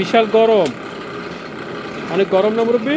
বিশাল গরম। অনেক গরম না মুরব্বী?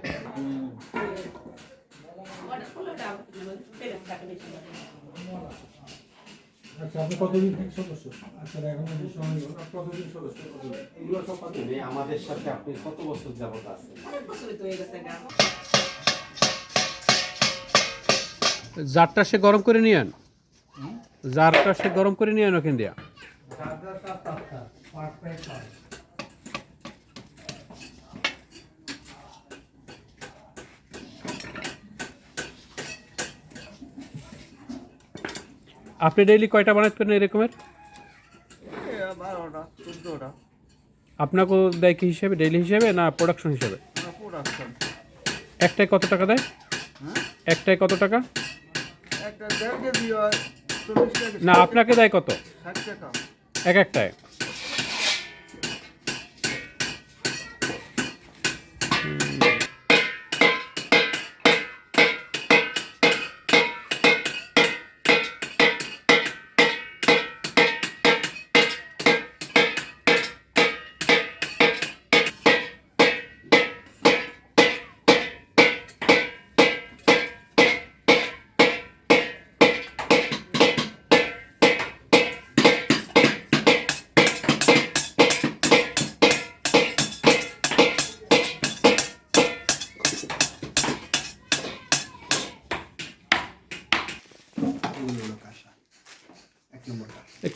আচ্ছা আপনি কতদিন থেকে সদস্য? আচ্ছা এখন কতদিন সদস্য? এগুলো সব পাচ্ছেন আমাদের সাথে আপনি কত বছর যাবত আছেন? অনেক বছরই তো হয়ে গেছে জারটা সে গরম করে নিয়ে আন। জারটা সে গরম করে নিয়ে আন ওখান দিয়া। আপনি ডেইলি কয়টা বানাতে পারেন এরকমের? আপনাকেও দেয় কি হিসেবে? ডেইলি হিসেবে না প্রোডাকশন হিসেবে? একটাই একটায় কত টাকা দেয়? একটায় কত টাকা? না আপনাকে দেয় কত? এক একটায়?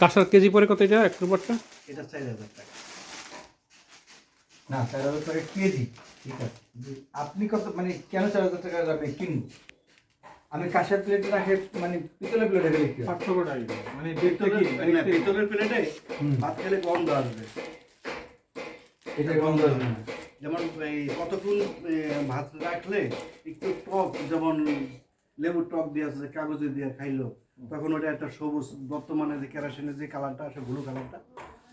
কাঁসার কেজি পরে কত এটা? এক নম্বরটা এটা চার হাজার টাকা। না চার হাজার টাকা কেজি। ঠিক আছে। আপনি কত মানে কেন চার হাজার টাকা আমি কিনবো আমি কাঁসার প্লেটে রাখে মানে পিতলের প্লেটে রেখে কি? পিতলের কি? মানে পিতলের প্লেটে ভাত খেলে গন্ধ আসবে। এটা গন্ধ আসবে না। যেমন এই কতক্ষণ ভাত রাখলে একটু টক যেমন লেবুর টক দিয়ে আছে কাগজে দিয়ে খাইলো তখন ওটা একটা সবুজ বর্তমানে যে কেরাসিনের যে কালারটা আসে ব্লু কালারটা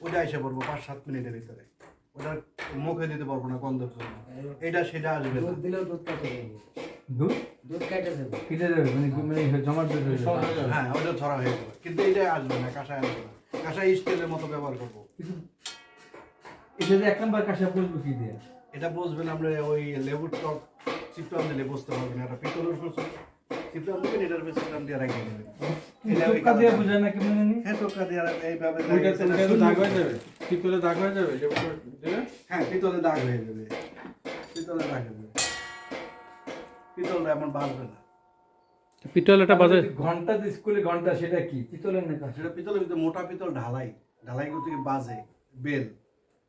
ওটা এসে পড়ব পাঁচ সাত মিনিটের ভিতরে। ওটা মুখে দিতে পারব না গন্ধের জন্য। এটা সেটা আসবে না। দিলেও দুধ কাটে দুধ? দুধ কেটে দেবে কেটে দেবে মানে মানে জমাট বেঁধে যাবে। সহজ হয়ে ওটা ধরা হয়ে যাবে। কিন্তু এটা আসবে না কাঁসায় আসবে না। কাঁসায় স্টিলের মতো ব্যবহার করব। এটা যে এক নম্বর কাঁসা বসবো কি দিয়ে? এটা বুঝবেন আমরা ওই লেবুর টক চিপটাম দিলে বুঝতে পারবেন এটা পিতলের উপর দিবেন এটার উপর চিপটাম দিয়ে রাখিয়ে দেবেন টোকা দিয়ে বুঝায় না কি মানে হ্যাঁ টোকা দিয়ে এইভাবে ওইটা লাগিয়েছে না, ওইটা তো শূন্য দাগ হয়ে যাবে? ঠিক দাগ হয়ে যাবে? হ্যাঁ পিতলে দাগ হয়ে যাবে। পিতলে দাগ হয়ে যাবে। পিতলটা এমন বাঁচবে না। পিতল এটা বাজে ঘণ্টা যে স্কুলে ঘণ্টা সেটা কি? পিতলের না সেটা পিতলের ভিতরে মোটা পিতল ঢালাই। ঢালাই করতে গিয়ে বাজে বেল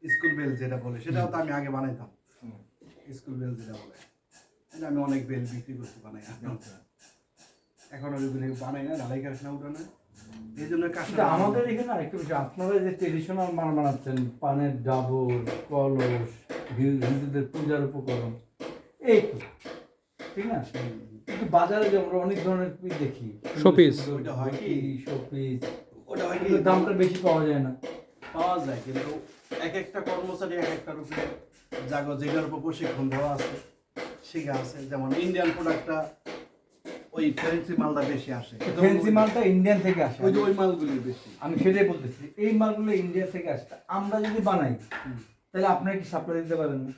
স্কুল বেল যেটা বলে। সেটাও তো আমি আগে বানাইতাম। স্কুল বেল যেটা বলে। এটা আমি অনেক বেল বিক্রি করতে বানাই। এখন ওইগুলো বানাই না ঢালাই কারখানা উঠানো এই জন্য কাজটা আমাদের এখানে আরেকটা বিষয় আপনারা যে ট্রেডিশনাল মান বানাচ্ছেন পানের ডাবর কলস হিন্দুদের পূজার উপকরণ এই তো ঠিক না? কিন্তু বাজারে যে আমরা অনেক ধরনের দেখি Showpiece। ওইটা হয় কি? শোপিস ওটা হয় কি? দামটা বেশি পাওয়া যায় না। পাওয়া যায় কিন্তু এক একটা কর্মচারী এক একটার উপরে জাগো যেটার উপর প্রশিক্ষণ দেওয়া আছে শিখা আছে। যেমন ইন্ডিয়ান প্রোডাক্টটা ওই ফ্যান্সি মালটা বেশি আসে। ফেন্সি মালটা ইন্ডিয়ান থেকে আসে। ওই যে ওই মালগুলি বেশি। আমি সেটাই বলতেছি এই মালগুলো ইন্ডিয়া থেকে আসে। আমরা যদি বানাই তাহলে আপনারা কি সাপ্লাই দিতে পারেন না?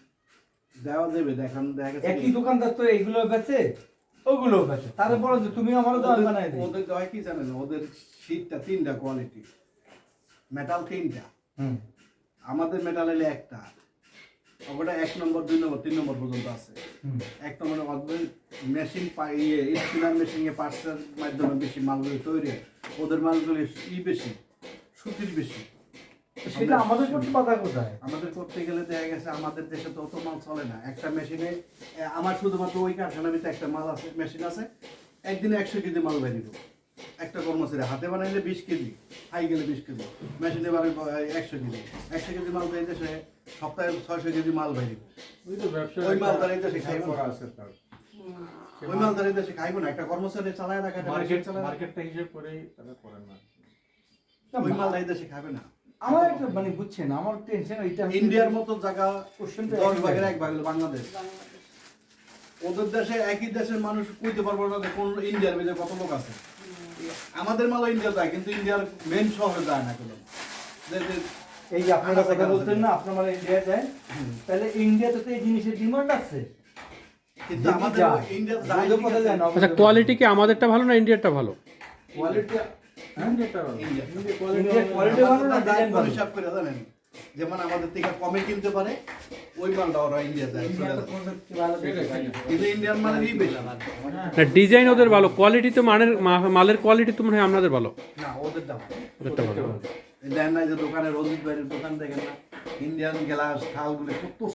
দেওয়া দেবে দেখান দেখা একই দোকানদার তো এইগুলো বেচে ওগুলো বেচে। তারপরে যে তুমি আমারও আমি বানাই দিই। ওদের হয় কি জানেন ওদের শীতটা তিনটা কোয়ালিটি মেটাল তিনটা। হুম। আমাদের মেটাল এলে একটা। ওটা এক নম্বর দুই নম্বর তিন নম্বর পর্যন্ত আছে। এক নম্বরে অদ্ভুত মেশিন ইয়ে স্পিনার মেশিনে পার্টসের মাধ্যমে বেশি মালগুলি তৈরি হয়। ওদের মালগুলি ই বেশি সুতির বেশি। সেটা আমাদের করতে বাধা কোথায়? আমাদের করতে গেলে দেখা গেছে আমাদের দেশে তো অত মাল চলে না। একটা মেশিনে আমার শুধুমাত্র ওই কারখানার ভিতরে একটা মাল আছে মেশিন আছে। একদিনে একশো কেজি মাল বেরিয়ে একটা কর্মচারী হাতে বানাইলে বিশ কেজি হাই গেলে বিশ কেজি। মেশিনে বানাই একশো কেজি। একশো কেজি মাল বেরিয়ে দেশে সপ্তাহে ছয়শো কেজি মাল বেরিয়ে ওই তো ব্যবসা ওই মাল তার খাইব। করা না আছে মাল দেশে খাইব না একটা কর্মচারী চালায় রাখা মার্কেট চালায় মার্কেটটা হিসেব করেই তারা করেন না। ওই মাল দেশে খাবে না। আমার একটা মানে বুঝছেন আমার টেনশন ওইটা ইন্ডিয়ার মতো জায়গা কোশ্চেনটা দশ ভাগের এক ভাগ হলো বাংলাদেশ। ওদের দেশে একই দেশের মানুষ কইতে পারব না যে কোন ইন্ডিয়ার ভিতরে কত লোক আছে। আমাদের মালও ইন্ডিয়া যায় কিন্তু ইন্ডিয়ার মেন শহরে যায় না কোনো। এই যে আপনারা কথা বলতেন না আপনার মানে ইন্ডিয়া যায়। তাহলে ইন্ডিয়াতে তো এই জিনিসের ডিমান্ড আছে। কিন্তু আমাদের আচ্ছা কোয়ালিটি কি আমাদেরটা ভালো না ইন্ডিয়ারটা ভালো? কোয়ালিটি ইন্ডিয়াটা ইন্ডিয়া ইন্ডিয়ার quality ভালো না। ডিজাইন ভালো হিসাব করে জানেন? যেমন আমাদের থেকে কমে কিনতে পারে ওই মালটা ওরা ইন্ডিয়া যায় কিন্তু ইন্ডিয়ান মালেরই বেশি। না ডিজাইন ওদের ভালো কোয়ালিটি তো মানের মালের কোয়ালিটি তো মনে হয় আপনাদের ভালো। না ওদের দাম। ওদেরটা ভালো। দেন না যে দোকানে রঞ্জিত ভাইয়ের দোকান দেখেন না। ইন্ডিয়ান গ্লাস থালগুলি কত